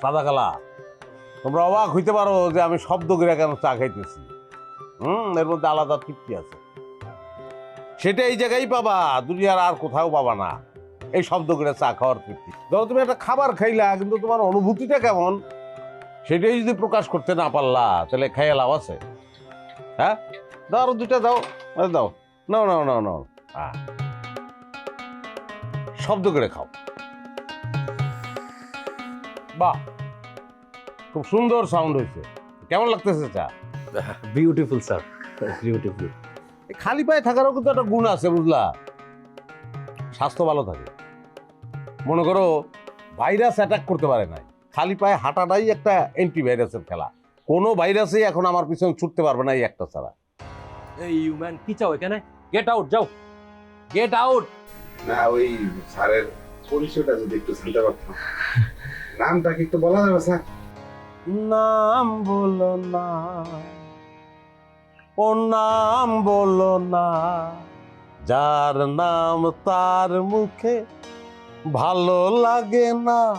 সাদা কালা। তোমরা অবাক হইতে পারো যে আমি শব্দ করে কেন চা খাইতেছি। হুম, এর মধ্যে আলাদা তৃপ্তি আছে। সেটা এই জায়গায় পাবা, দুনিয়ার আর কোথাও পাবা না। এই শব্দ করে চা খাওয়ার তৃপ্তি। ধরো তুমি একটা খাবার খাইলা, কিন্তু তোমার অনুভূতিটা কেমন? সেটাই যদি প্রকাশ করতে না পারলা, তাহলে খাইয়া লাভ আছে। হ্যাঁ? দাও আরও দুইটা দাও দাও। নাও নাও নাও হ্যাঁ শব্দ করে খাও। বাহ খুব সুন্দর সাউন্ড হয়েছে। কেমন লাগতেছে চা? বিউটিফুল স্যার বিউটিফুল খালি পায়ে থাকারও কিন্তু একটা গুণ আছে বুঝলা? স্বাস্থ্য ভালো থাকে। মনে করো ভাইরাস অ্যাটাক করতে পারে না খালি পায়ে হাঁটাটাই একটা অ্যান্টি ভাইরাসের খেলা। কোনো ভাইরাসই এখন আমার পিছনে ছুটতে পারবে না এই একটা ছাড়া। এই ইউম্যান কি চাও এখানে? গেট আউট যাও। গেট আউট না ওই স্যারের পরিচয়টা একটু জানতে পারতাম। নামটা কি একটু বলা যাবে, স্যার? নাম বলো না। ও নাম বলো না। যার নাম তার মুখে ভালো লাগে না।